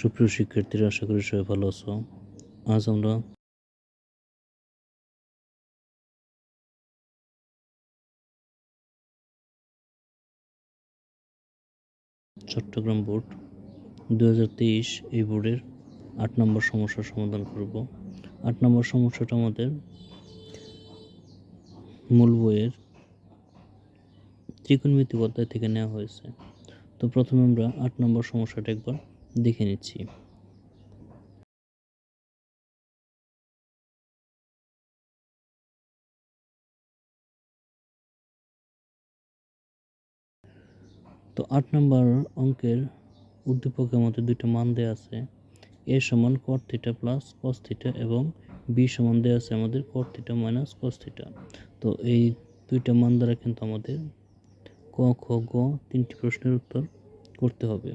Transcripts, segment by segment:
সুপ্রিয় শিক্ষার্থীরা, আশা করি সবাই ভালো আছো। আজ আমরা চট্টগ্রাম বোর্ড দু হাজার তেইশ এই বোর্ডের আট নম্বর সমস্যার সমাধান করব। আট নম্বর সমস্যাটা আমাদের মূল বইয়ের ত্রিকোণমিতি অধ্যায় থেকে নেওয়া হয়েছে। তো প্রথমে আমরা আট নম্বর সমস্যাটা একবার দেখে নিচ্ছি। তো আট নম্বর অঙ্কের উদ্দীপকের মধ্যে দুইটা মান দেওয়া আছে। এ সমান cot theta plus cos theta এবং বি সমান দেওয়া আছে আমাদের cot theta minus cos theta তো এই দুইটা মান দ্বারা কিন্তু আমাদের ক, খ, গ তিনটি প্রশ্নের উত্তর করতে হবে।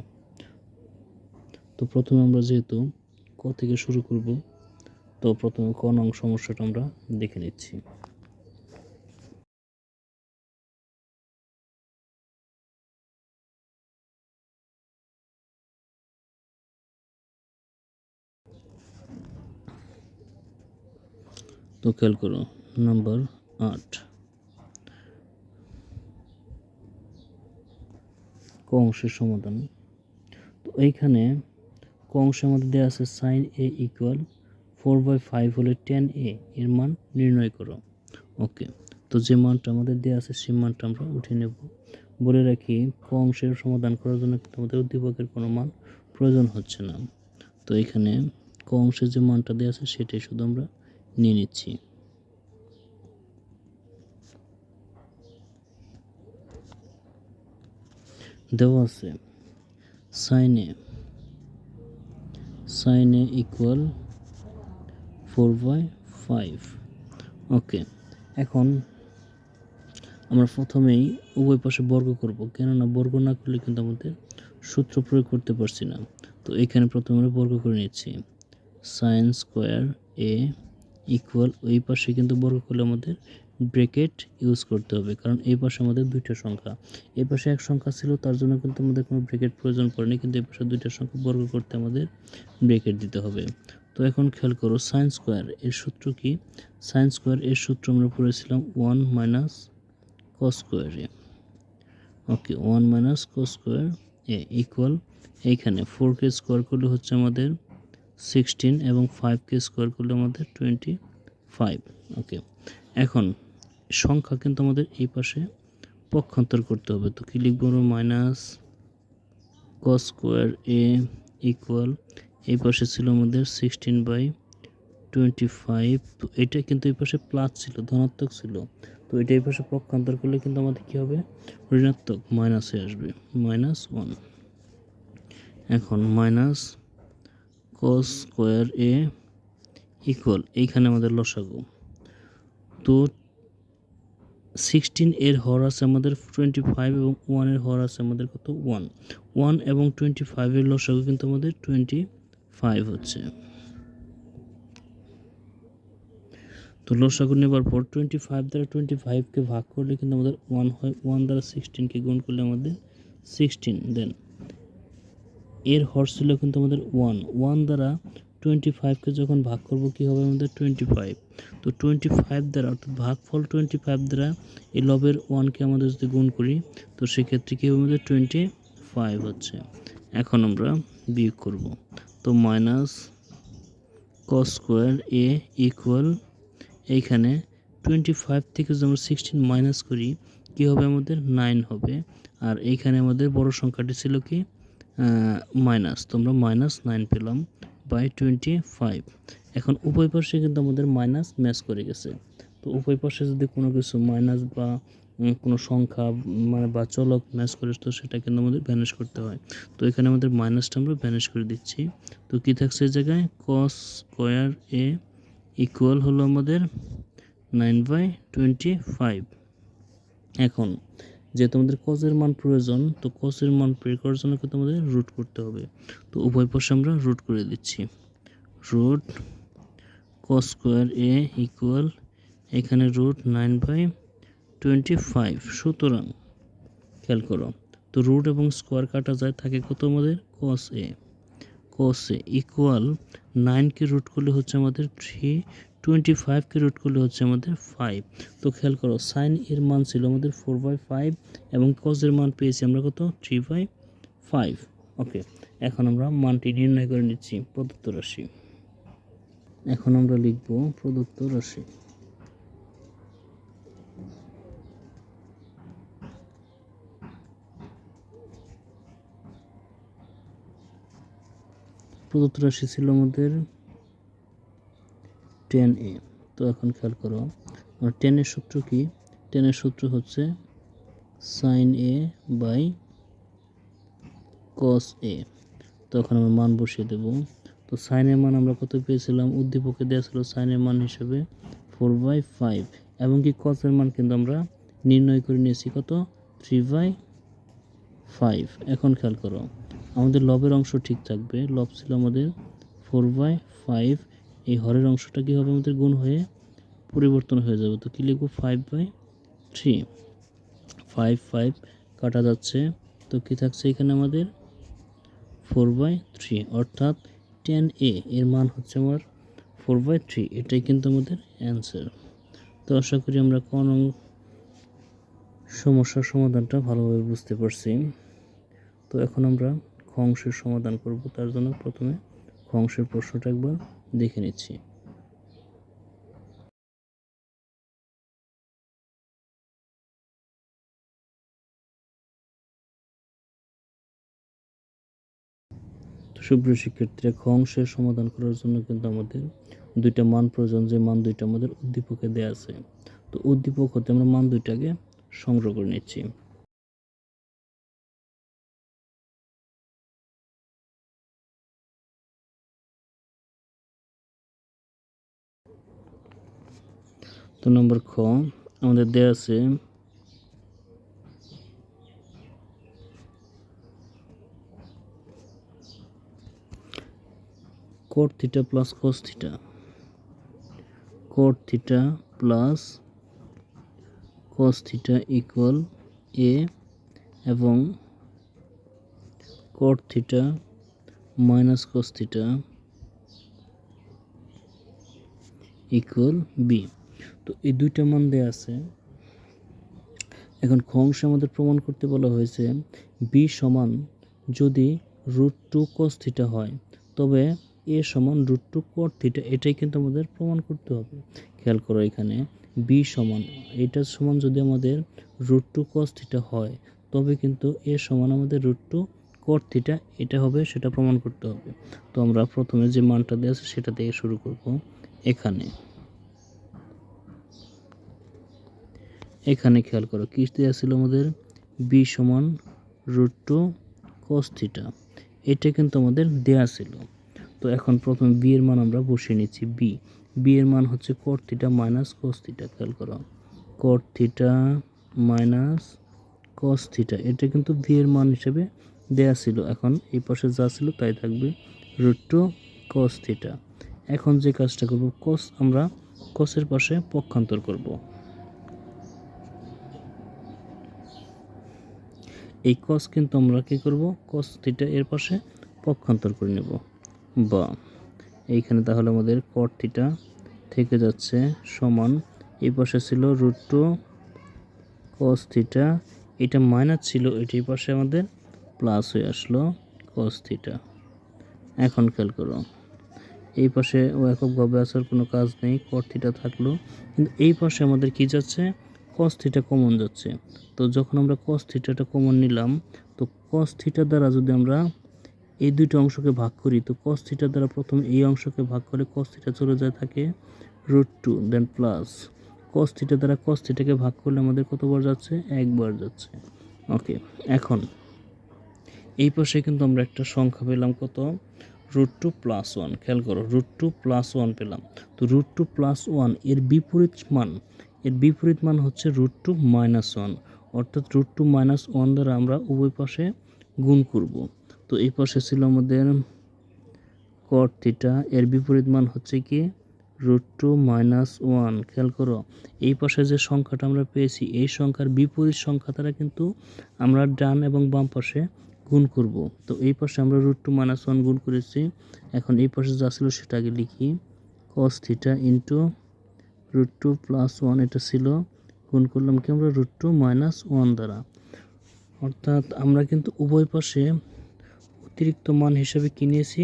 তো প্রথমে আমরা যেহেতু ক থেকে শুরু করব, তো প্রথমে ক নং সমস্যাটা আমরা দেখে নিচ্ছি। তো খেয়াল করো, নাম্বার আট। ক অংশের সমাধান। তো এইখানে অংশের মধ্যে দেওয়া আছে sine A equal four by five হলে টেন এ এর মান নির্ণয় করো। ওকে, তো যে মানটা আমাদের দেওয়া আছে সেই মানটা আমরা উঠে নেব। বলে রাখি, ক অংশের সমাধান করার জন্য আমাদের উদ্দীপকের কোনো মান প্রয়োজন হচ্ছে না। তো এখানে ক অংশের যে মানটা দেওয়া আছে সেটাই শুধু আমরা নিয়ে নিচ্ছি। দেওয়া আছে sine A sine A equal four by five okay এখন আমরা প্রথমেই উভয় পাশে বর্গ করব। কেননা বর্গ না করলে কিন্তু আমাদের সূত্র প্রয়োগ করতে পারছি না। তো এখানে প্রথমে আমরা বর্গ করে নিচ্ছি। সাইন স্কোয়ার এ ইকুয়াল ওই পাশে কিন্তু বর্গ করলে আমাদের ব্রেকেট ইউজ করতে হবে, কারণ এই পাশে আমাদের দুইটা সংখ্যা। এই পাশে এক সংখ্যা ছিল, তার জন্য কিন্তু আমাদের কোনো ব্রেকেট প্রয়োজন পড়েনি, কিন্তু এই পাশে দুইটা সংখ্যা বর্গ করতে আমাদের ব্রেকেট দিতে হবে। তো এখন খেয়াল করো সাইন স্কোয়ার এর সূত্র কি? সাইন স্কোয়ার এর সূত্র আমরা পড়েছিলাম one minus cos square okay one minus cos square A equal এইখানে ফোর কে স্কোয়ার করলে হচ্ছে আমাদের সিক্সটিন এবং ফাইভ কে স্কোয়ার করলে আমাদের টোয়েন্টি ফাইভ ওকে এখন সংখ্যা কিন্তু আমাদের এই পাশে পক্ষান্তর করতে হবে। তো কি লিখব minus cos square A equal এই পাশে ছিল আমাদের সিক্সটিন বাই টোয়েন্টি ফাইভ তো এটা কিন্তু এই পাশে প্লাস ছিল, ধনাত্মক ছিল। তো এটা এই পাশে পক্ষান্তর করলে কিন্তু আমাদের কী হবে? ঋণাত্মক মাইনাসে আসবে মাইনাস ওয়ান এখন minus cos square A equal এইখানে আমাদের লসাগু। তো সিক্সটিন এর হর আছে আমাদের টোয়েন্টি ফাইভ এবং ওয়ানের হর আছে আমাদের কত? ওয়ান ওয়ান এবং টোয়েন্টি ফাইভের লসাগু কিন্তু আমাদের টোয়েন্টি ফাইভ হচ্ছে। তো লসাগু নেবার পর টোয়েন্টি ফাইভ দ্বারা টোয়েন্টি ফাইভকে ভাগ করলে কিন্তু আমাদের ওয়ান হয় ওয়ান দ্বারা সিক্সটিনকে গুণ করলে আমাদের সিক্সটিন দেন। এর হর ছিল কিন্তু আমাদের ওয়ান ওয়ান দ্বারা টোয়েন্টি ফাইভকে যখন ভাগ করব কী হবে আমাদের টোয়েন্টি ফাইভ তো টোয়েন্টি ফাইভ দ্বারা, অর্থাৎ ভাগফল টোয়েন্টি ফাইভ দ্বারা এই লবের ওয়ানকে আমাদের যদি গুণ করি, তো সেক্ষেত্রে কী হবে আমাদের টোয়েন্টি ফাইভ হচ্ছে। এখন আমরা বিয়োগ করব। তো minus cos square A equal এইখানে টোয়েন্টি ফাইভ থেকে যদি আমরা সিক্সটিন মাইনাস করি, কী হবে আমাদের নাইন হবে। আর এইখানে আমাদের বড় সংখ্যাটি ছিল কি? মাইনাস তো আমরা মাইনাস নাইন পেলাম। বাই টোয়েন্টি ফাইভ এখন উভয় পাশে কিন্তু আমাদের মাইনাস ম্যাচ করে গেছে। তো উভয় পাশে যদি কোনো কিছু মাইনাস বা কোনো সংখ্যা মানে বা চলক ম্যাচ করে, তো সেটা কিন্তু আমাদের ভ্যানিশ করতে হয়। তো এখানে আমাদের মাইনাসটা আমরা ভ্যানিশ করে দিচ্ছি। তো কী থাকছে এই জায়গায়? কস স্কোয়ার এ ইকুয়াল হলো আমাদের নাইন বাই টোয়েন্টি ফাইভ এখন যেহেতু আমাদের কজের মান প্রয়োজন, তো কজের মান বের করার জন্য কিন্তু আমাদের রুট করতে হবে। তো উভয় পাশে আমরা রুট করে দিচ্ছি। Root cos square A equal এখানে root nine by twenty five সুতরাং খেয়াল করো, তো রুট এবং স্কোয়ার কাটা যায়, থাকে কত আমাদের? কস এ কোসে ইকুয়াল নাইনকে রুট করলে হচ্ছে আমাদের থ্রি টোয়েন্টি ফাইভকে রুট করলে হচ্ছে আমাদের ফাইভ তো খেয়াল করো সাইন এর মান ছিল আমাদের ফোর বাই ফাইভ এবং কজের মান পেয়েছি আমরা কত? থ্রি বাই ফাইভ ওকে এখন আমরা মানটি নির্ণয় করে নিচ্ছি প্রদত্ত রাশি। এখন আমরা লিখব প্রদত্ত রাশি। প্রদত্ত রাশি ছিল আমাদের টেন এ। তো এখন খেয়াল করো টেনের সূত্র কি? টেনের সূত্র হচ্ছে সাইন এ বাই কস এ তো এখন আমরা মান বসিয়ে দেব। তো সাইনের মান আমরা কত পেয়েছিলাম? উদ্দীপকে দেওয়া ছিল সাইনের মান হিসেবে ফোর বাই ফাইভ এবং কি কসের মান কিন্তু আমরা নির্ণয় করে নিয়েছি কত? থ্রি বাই ফাইভ এখন খেয়াল করো, আমাদের লবের অংশ ঠিক থাকবে। লব ছিল আমাদের ফোর বাই ফাইভ এই হরের অংশটা কী হবে আমাদের গুণ হয়ে পরিবর্তন হয়ে যাবে? তো কী লিখব? Five by three five five কাটা যাচ্ছে। তো কী থাকছে এখানে আমাদের? ফোর বাই থ্রি অর্থাৎ টেন এ এর মান হচ্ছে আমার ফোর বাই থ্রি এটাই কিন্তু আমাদের অ্যান্সার তো আশা করি আমরা কোন সমস্যার সমাধানটা ভালোভাবে বুঝতে পারছি। তো এখন আমরা অংশের সমাধান করব। তার জন্য প্রথমে অংশের প্রশ্নটা একবার দেখে নিচ্ছি। সুপ্রিয় শিক্ষার্থীরা খ অংশের সমাধান করার জন্য কিন্তু আমাদের দুইটা মান প্রয়োজন, যে মান দুইটা আমাদের উদ্দীপকে দেওয়া আছে। তো উদ্দীপক হতে আমরা মান দুইটাকে সংগ্রহ করে নিচ্ছি। তো নম্বর খ, আমাদের দেওয়া আছে cot theta plus cos theta cot theta plus cos theta equal A এবং cot theta minus cos theta equal B তো এই দুইটা মান দেওয়া আছে। এখন খ অংশে আমাদের প্রমাণ করতে বলা হয়েছে বি সমান যদি রুট টু কস থিটা হয়, তবে এ সমান রুট টু কট থিটা এটাই কিন্তু আমাদের প্রমাণ করতে হবে। খেয়াল করো এখানে বি সমান, এটা সমান যদি আমাদের রুট টু কস থিটা হয়, তবে কিন্তু এ সমান আমাদের রুট টু কট থিটা এটা হবে সেটা প্রমাণ করতে হবে। তো আমরা প্রথমে যে মানটা দেওয়া আছে সেটা দিয়ে শুরু করব এখানে। এখানে খেয়াল করো কি দেওয়া ছিল আমাদের বি সমান রুট টু কস থিটা। এটা কিন্তু আমাদের দেয়া ছিল। তো এখন প্রথমে বি এর মান আমরা বসিয়ে নিচ্ছি, বি। বি এর মান হচ্ছে cot theta minus cos theta খেয়াল করো। Cot theta minus cos theta এটা কিন্তু বি এর মান হিসেবে দেয়া ছিল। এখন এই পাশে যা ছিল তাই থাকবে রুট টু কস থিটা এখন যে কাজটা করব কস আমরা কসের পাশে পক্ষান্তর করব। এই কস কিন্তু আমরা কী করব? কস থিটা এর পাশে পক্ষান্তর করে নেব। বা। এইখানে তাহলে আমাদের কট থিটা থেকে যাচ্ছে সমান, এই পাশে ছিল রুট টু কস থিটা এটা মাইনাস ছিল এটির পাশে আমাদের প্লাস হয়ে আসলো কস থিটা এখন খেয়াল করো, এই পাশে ও এককভাবে আসার কোনো কাজ নেই কট থিটা থাকল, কিন্তু এই পাশে আমাদের কি যাচ্ছে? কস থিটা কমন যাচ্ছে। তো যখন আমরা কস থিটাটা কমন নিলাম, তো কস থিটা দ্বারা যদি আমরা এই দুইটা অংশকে ভাগ করি, তো কস থিটা দ্বারা প্রথম এই অংশকে ভাগ করে কস থিটা চলে যায় থাকে root two then plus cos theta দ্বারা কস থিটাকে ভাগ করলে আমাদের কতবার যাচ্ছে? একবার যাচ্ছে। ওকে এখন এই পাশে কিন্তু আমরা একটা সংখ্যা পেলাম কত? রুট টু প্লাস ওয়ান খেয়াল করো রুট টু প্লাস ওয়ান পেলাম। তো রুট টু প্লাস ওয়ানের বিপরীত মান এর বিপরীত মান হচ্ছে রুট টু মাইনাস ওয়ান অর্থাৎ রুট টু মাইনাস ওয়ান দ্বারা আমরা উভয় পাশে গুণ করব। তো এই পাশে ছিল আমাদের কট থিটা এর বিপরীত মান হচ্ছে কি? রুট টু মাইনাস ওয়ান খেয়াল করো, এই পাশে যে সংখ্যাটা আমরা পেয়েছি, এই সংখ্যার বিপরীত সংখ্যা দ্বারা কিন্তু আমরা ডান এবং বাম পাশে গুণ করব। তো এই পাশে আমরা রুট টু মাইনাস ওয়ান গুণ করেছি, এখন এই পাশে যা ছিল সেটাকে লিখি cos theta into root two plus one এটা ছিল। গুণ করলাম কি আমরা রুট টু মাইনাস ওয়ান দ্বারা। অর্থাৎ আমরা কিন্তু উভয় পাশে অতিরিক্ত মান হিসাবে কিনেছি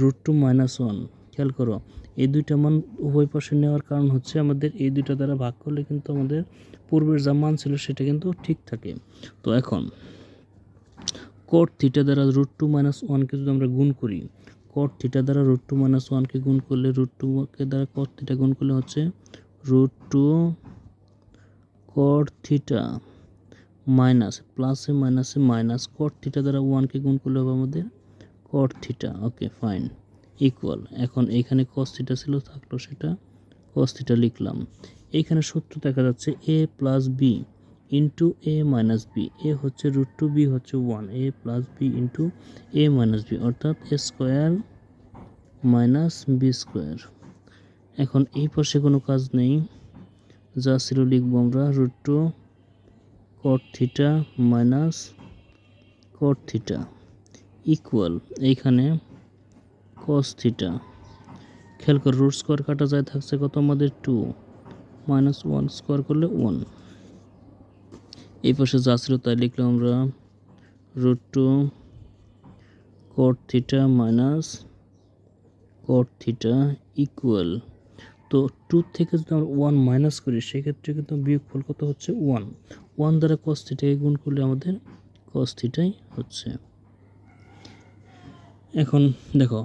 রুট টু মাইনাস ওয়ান খেয়াল করো, এই দুইটা মান উভয় পাশে নেওয়ার কারণ হচ্ছে আমাদের এই দুইটা দ্বারা ভাগ করলে কিন্তু আমাদের পূর্বের যা মান ছিল সেটা কিন্তু ঠিক থাকে। তো এখন কট থিটা দ্বারা রুট টু মাইনাস ওয়ানকে যদি আমরা গুণ করি কট থিটা দ্বারা রুট টু মাইনাস ওয়ানকে গুণ করলে রুট টুকে দ্বারা কট থিটা গুণ করলে হচ্ছে root two cot theta minus প্লাসে মাইনাসে মাইনাস কট থিটা দ্বারা ওয়ানকে গুণ করলে হবে আমাদের cot theta okay fine equal এখন এইখানে কস থিটা ছিল, থাকল সেটা কস থিটা লিখলাম এইখানে সূত্র দেখা যাচ্ছে A plus B into A minus B A হচ্ছে রুট টু বি হচ্ছে one A plus B into A minus B অর্থাৎ A square minus B square এখন এই পাশে কোনো কাজ নেই। যা ছিল লিখব আমরা root two cot theta minus cot theta equal এইখানে কস থিটা খেয়াল করে রুট স্কোয়ার কাটা যায়, থাকছে কত? আমাদের টু মাইনাস ওয়ান স্কোয়ার করলে ওয়ান এই পাশে যা ছিল তাই লিখলাম আমরা root two cot theta minus cot theta equal তো টু থেকে যদি আমরা ওয়ান মাইনাস করি, সেক্ষেত্রে কিন্তু বিয়োগফল কত হচ্ছে? ওয়ান ওয়ান দ্বারা কস থিটাকে গুণ করলে আমাদের কস থিটাই হচ্ছে। এখন দেখো,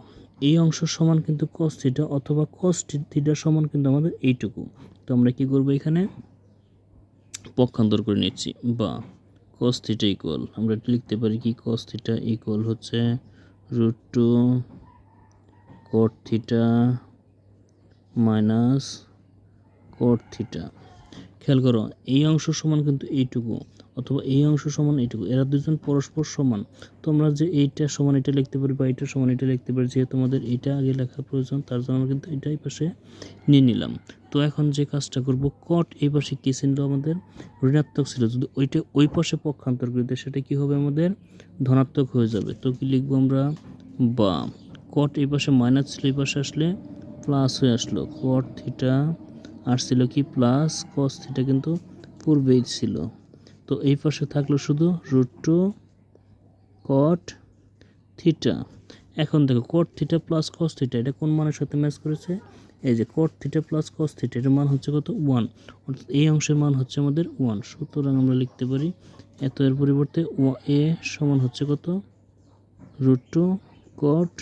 এই অংশ সমান কিন্তু কস থিটা অথবা কস থিটা সমান কিন্তু আমাদের এইটুকু। তো আমরা কি করব এখানে? পক্ষান্তর করে নিচ্ছি। বা কস থিটা ইকুয়াল আমরা লিখতে পারি কি কস থিটা ইকুয়াল হচ্ছে root two cot theta minus cot theta খেয়াল করো, এই অংশ সমান কিন্তু এইটুকু, অথবা এই অংশ সমান এইটুকু। এরা দুজন পরস্পর সমান। তোমরা যে এইটা সমান এটা লিখতে পারি বা এইটা সমান এটা লিখতে পারি যেহেতু আমাদের এইটা আগে লেখার প্রয়োজন, তার জন্য আমরা কিন্তু এটা এই পাশে নিয়ে নিলাম। তো এখন যে কাজটা করব কট এই পাশে কী ছিল আমাদের? ঋণাত্মক ছিল যদি ওইটা ওই পাশে পক্ষান্তর করি তো সেটা কী হবে আমাদের? ধনাত্মক হয়ে যাবে। তো কি লিখব আমরা? বা কট এই পাশে মাইনাস ছিল, এই পাশে আসলে প্লাস হয়ে আসলো। কট থিটা আসছিল কি প্লাস কস থিটা কিন্তু পূর্বেই ছিল। তো এই পাশে থাকল শুধু রুট টু কট থিটা এখন দেখো cot theta plus cos theta এটা কোন মানের সাথে ম্যাচ করেছে? এই যে cot theta plus cos theta এটার মান হচ্ছে কত? ওয়ান অর্থাৎ এই অংশের মান হচ্ছে আমাদের ওয়ান সুতরাং আমরা লিখতে পারি এত এর পরিবর্তে এ সমান হচ্ছে কত? রুট টু কট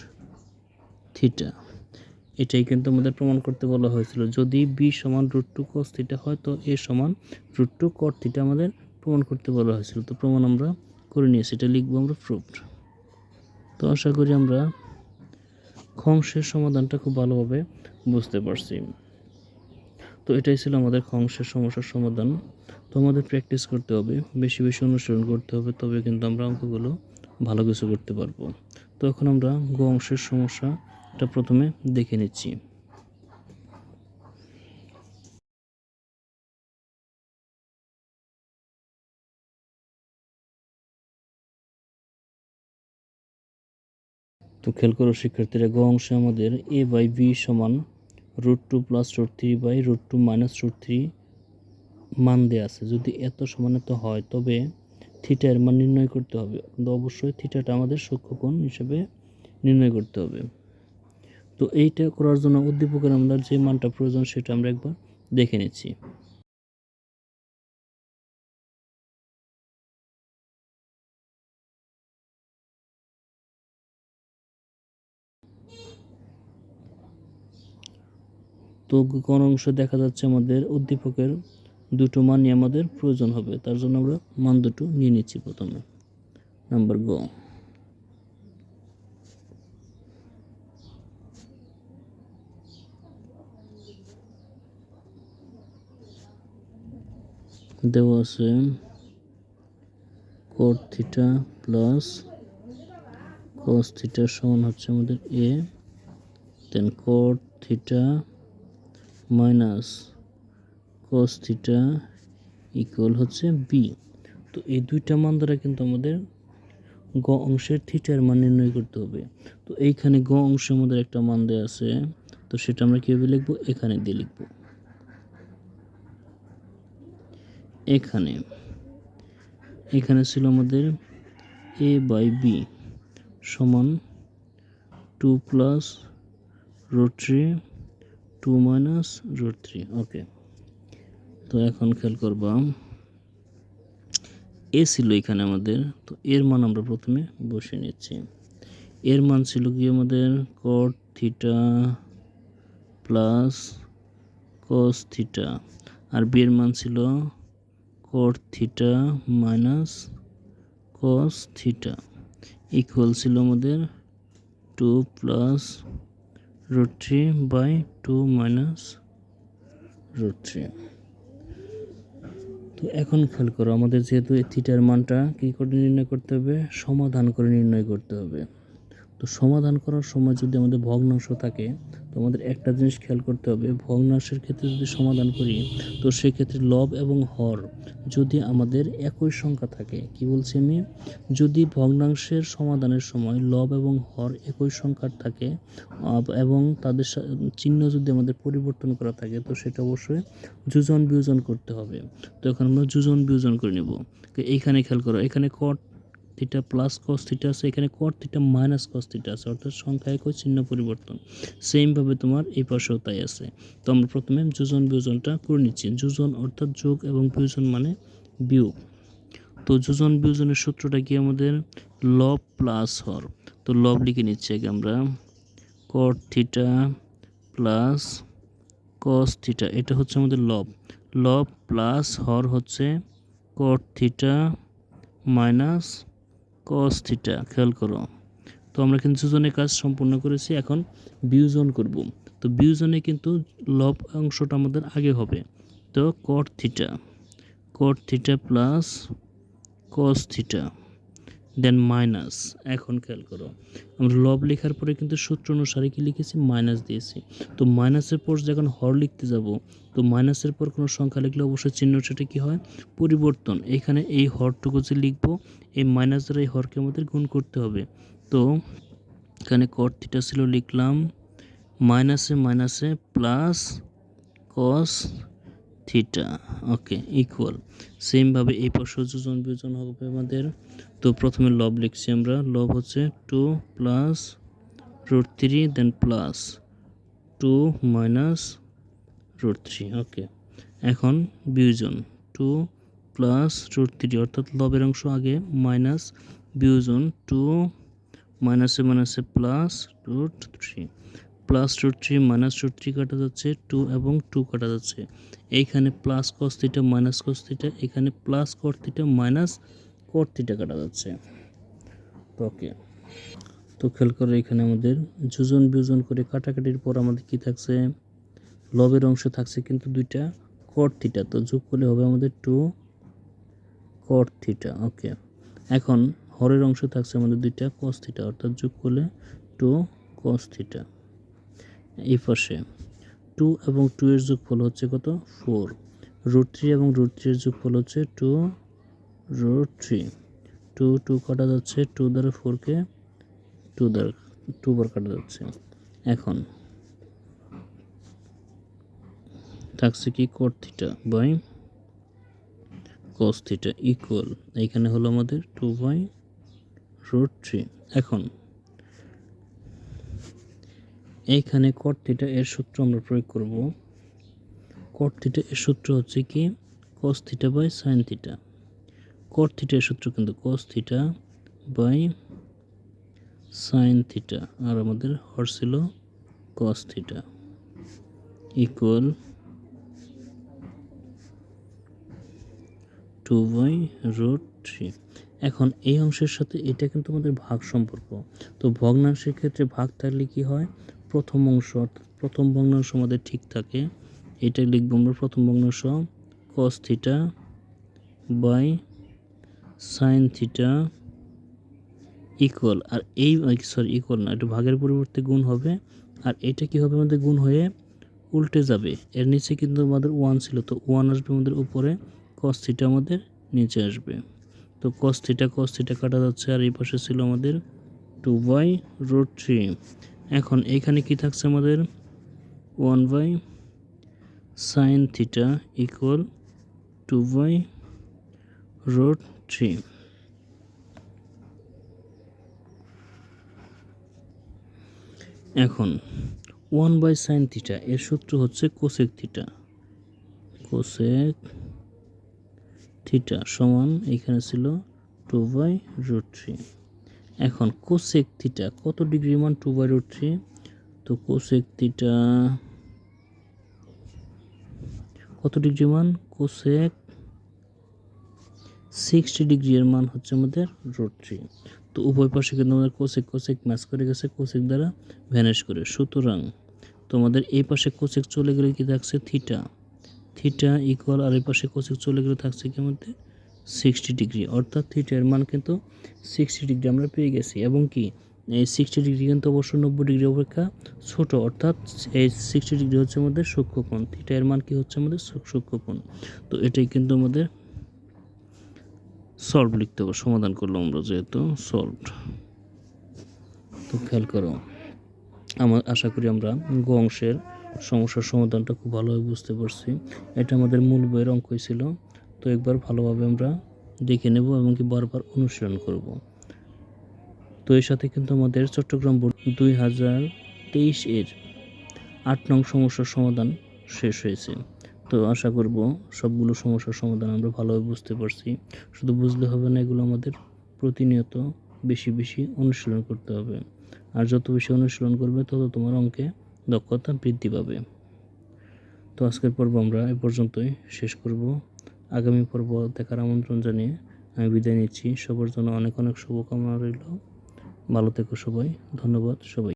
থিটা এটাই কিন্তু আমাদের প্রমাণ করতে বলা হয়েছিল। যদি বি সমান রুট টু কস থিটা হয়, তো এ সমান রুট টু কট থিটা আমাদের প্রমাণ করতে বলা হয়েছিল। তো প্রমাণ আমরা করে নিয়েছি, এটা লিখব আমরা প্রুফড তো আশা করি আমরা খংসের সমাধানটা খুব ভালোভাবে বুঝতে পারছি। তো এটাই ছিল আমাদের খংসের সমস্যার সমাধান। তো আমাদের প্র্যাকটিস করতে হবে, বেশি বেশি অনুসরণ করতে হবে, তবে কিন্তু আমরা অঙ্কগুলো ভালো কিছু করতে পারব। তো এখন আমরা গ অংশের সমস্যাটা প্রথমে দেখে নিচ্ছি। তো খেয়াল করো, শিক্ষার্থীরা, গ অংশে আমাদের এ বাই বি সমান root two plus root three by root two minus root three মান দেওয়া আছে। যদি এত সমান এত হয়, তবে থিটার মান নির্ণয় করতে হবে। কিন্তু অবশ্যই থিটাটা আমাদের সূক্ষ্মকোণ হিসেবে নির্ণয় করতে হবে। তো এইটা করার জন্য উদ্দীপকের আমরা যে মানটা প্রয়োজন সেটা আমরা একবার দেখে নিচ্ছি। তো কোন অংশ দেখা যাচ্ছে আমাদের উদ্দীপকের দুটো মানই আমাদের প্রয়োজন হবে, তার জন্য আমরা মান দুটো নিয়ে নিচ্ছি প্রথমে। নাম্বার গ। দেওয়া আছে। Cot theta plus cos theta সমান হচ্ছে আমাদের A then cot theta minus cos theta equal হচ্ছে বি তো এই দুইটা মান দ্বারা কিন্তু আমাদের গ অংশের থিটার মান নির্ণয় করতে হবে। তো এইখানে গ অংশে আমাদের একটা মান দেওয়া আছে, তো সেটা আমরা কীভাবে লিখব? এখানে দিয়ে লিখব। এখানে। এখানে ছিল আমাদের এ বাই বি সমান two plus root three two minus root three okay তো এখন খেয়াল করবা এ ছিল এখানে আমাদের, তো এর মান আমরা প্রথমে বসে নিচ্ছি। এর মান ছিল কি আমাদের? Cot theta plus cos theta আর বি এর মান ছিল cot theta minus cos theta equal ছিল আমাদের two plus root three by two minus root three তো এখন খেয়াল করো, আমাদের যেহেতু থিটার মানটা কী করে নির্ণয় করতে হবে? সমাধান করে নির্ণয় করতে হবে। তো সমাধান করার সময় যদি আমাদের ভগ্নাংশ থাকে, তো আমাদের একটা জিনিস খেয়াল করতে হবে, ভগ্নাংশের ক্ষেত্রে যদি সমাধান করি, তো সেক্ষেত্রে লব এবং হর যদি আমাদের একই সংখ্যা থাকে, কি বলছি আমি? যদি ভগ্নাংশের সমাধানের সময় লব এবং হর একই সংখ্যার থাকে এবং তাদের চিহ্ন যদি আমাদের পরিবর্তন করা থাকে, তো সেটা অবশ্যই যোজন বিয়োজন করতে হবে। তো এখন আমরা যোজন বিয়োজন করে নেব। তো এইখানে খেয়াল করো, এখানে cot theta plus cos theta আছে, এখানে cot theta minus cos theta আছে, অর্থাৎ সংখ্যা একই চিহ্ন পরিবর্তন। সেমভাবে তোমার এই পাশেও তাই আছে। তো আমরা প্রথমে যোজন বিয়োজনটা করে নিচ্ছি। যোজন অর্থাৎ যোগ এবং বিয়োজন মানে বিয়োগ। তো যোজন বিয়োজনের সূত্রটা কি আমাদের? লব প্লাস হর। তো লব লিখে নিচ্ছি আগে আমরা। Cot theta plus cos theta এটা হচ্ছে আমাদের লব লব প্লাস হর হচ্ছে cot theta minus cos theta খেয়াল করো। তো আমরা কিন্তু যোজনের কাজ সম্পূর্ণ করেছি, এখন বিয়োজন করব। তো বিয়োজনে কিন্তু লব অংশটা আমাদের আগে হবে। তো cot theta cot theta plus cos theta then minus. এখন খেয়াল করো, আমরা লব লেখার পরে কিন্তু সূত্র অনুসারে কি লিখেছি? মাইনাস দিয়েছি। তো মাইনাসের পর যখন হর লিখতে যাব, তো মাইনাসের পর কোনো সংখ্যা লিখলে অবশ্যই চিহ্ন সেটা কী হয়? পরিবর্তন। এখানে এই হরটুকু যে লিখব, এই মাইনাস দ্বারা এই হরকে আমাদের গুণ করতে হবে। তো এখানে কট থিটা ছিল, লিখলাম মাইনাসে মাইনাসে plus cos theta okay equal সেমভাবে এই পাশেও যোজন বিয়োজন হবে আমাদের। তো প্রথমে লব লিখছি আমরা। লব হচ্ছে two plus root three then plus two minus root three okay এখন বিয়োজন টু প্লাস রুট থ্রি অর্থাৎ লবের অংশ আগে মাইনাস বিয়োজন টু মাইনাসে মাইনাসে plus root three plus root three, minus root three কাটা যাচ্ছে টু এবং টু কাটা যাচ্ছে। এইখানে plus cos theta minus cos theta এখানে plus cot theta minus cot theta কাটা যাচ্ছে। ওকে। তো খেয়াল করে এখানে আমাদের যোজন বিয়োজন করে কাটাকাটির পর আমাদের কি থাকছে? লবের অংশ থাকছে কিন্তু দুইটা কট থিটা তো যোগ করলে হবে আমাদের টু কট থিটা ওকে। এখন হরের অংশ থাকছে আমাদের দুইটা কস থিটা অর্থাৎ যোগ করলে টু কস থিটা এই পাশে। টু এবং টু এর যোগফল হচ্ছে কত? ফোর। রুট থ্রি এবং রুট থ্রি এর যোগফল হচ্ছে two root three. Two two কাটা যাচ্ছে টু দ্বারা ফোরকে টু দ্বারা, টু বার কাটা যাচ্ছে। এখন থাকছে কি cot theta by cos theta equal এইখানে হলো আমাদের টু বাই রুট থ্রি এখন এইখানে কট থিটা এর সূত্র আমরা প্রয়োগ করব। কট থিটা এর সূত্র হচ্ছে কি? Cos theta by sine theta cot theta এর সূত্র কিন্তু cos theta by sine theta আর আমাদের হর ছিল cos theta equal two by root three এখন এই অংশের সাথে এটা কিন্তু আমাদের ভাগ সম্পর্ক। তো ভগ্নাংশের ক্ষেত্রে ভাগ থাকলে কি হয়? প্রথম অংশ, প্রথম ভগ্নাংশ আমাদের ঠিক থাকে। এটা লিখব আমরা প্রথম ভগ্নাংশ। Cos theta by sine theta equal আর এই সরি ইকুয়াল না এটা ভাগের পরিবর্তে গুণ হবে। আর এটা কি হবে আমাদের গুণ হয়ে উল্টে যাবে? এর নিচে কিন্তু আমাদের ওয়ান ছিল, তো ওয়ান আসবে আমাদের উপরে। কস থিটা আমাদের নিচে আসবে। তো কস থিটা কস থিটা কাটা যাচ্ছে, আর এই পাশে ছিল আমাদের টু বাই রুট থ্রি এখন এখানে কি থাকছে আমাদের? One by sine theta equal two by root three এখন ওয়ান বাই সাইন থিটা এর সূত্র হচ্ছে কোসেক থিটা কোসেক থিটা সমান এখানে ছিল টু বাই রুট থ্রি এখন কোসেক থিটা কত ডিগ্রি মান টু বাই রুট থ্রি তো কোসেক থিটা কত ডিগ্রি মান? কোসেক সিক্সটি ডিগ্রি এর মান হচ্ছে আমাদের রুট থ্রি তো উভয় পাশে কিন্তু আমাদের কোসেক কোসেক ম্যাচ করে গেছে কোসেক দ্বারা ভ্যানিশ করে। সুতরাং তোমাদের এই পাশে কোসেক চলে গেলে কি থাকছে? থিটা থিটা ইকুয়াল আর এই পাশে কোসেক চলে গেলে থাকছে কি মধ্যে সিক্সটি ডিগ্রি, অর্থাৎ থিটার মান কিন্তু সিক্সটি ডিগ্রি আমরা পেয়ে গেছি। এবং কি, এই সিক্সটি ডিগ্রি কিন্তু অবশ্য নব্বই ডিগ্রি অপেক্ষা ছোট, অর্থাৎ এই সিক্সটি ডিগ্রি হচ্ছে আমাদের সূক্ষ্মকোণ থিটা এর মান কি হচ্ছে আমাদের সূক্ষ্ম- সূক্ষ্মকোণ। তো এটাই কিন্তু আমাদের সলভ লিখতে হবে, সমাধান করলাম আমরা যেহেতু সলভ তো খেয়াল করো, আমার আশা করি আমরা গ অংশের সমস্যার সমাধানটা খুব ভালোভাবে বুঝতে পারছি। এটা আমাদের মূল বইয়ের অঙ্কই ছিল। তো একবার ভালোভাবে আমরা দেখে নেব এবং কি বারবার অনুশীলন করব। তো এর সাথে কিন্তু আমাদের চট্টগ্রাম বোর্ড দুই হাজার তেইশ এর আট নং সমস্যার সমাধান শেষ হয়েছে। তো আশা করব সবগুলো সমস্যার সমাধান আমরা ভালোভাবে বুঝতে পারছি। শুধু বুঝলে হবে না, এগুলো আমাদের প্রতিনিয়ত বেশি বেশি অনুশীলন করতে হবে। আর যত বেশি অনুশীলন করবে, তত তোমার অঙ্কে দক্ষতা বৃদ্ধি পাবে। তো আজকের পর্ব আমরা এ পর্যন্তই শেষ করব। আগামী পর্ব দেখার আমন্ত্রণ জানিয়ে আমি বিদায় নিচ্ছি। সবার জন্য অনেক অনেক শুভকামনা রইল। ভালো থেকো সবাই। ধন্যবাদ সবাই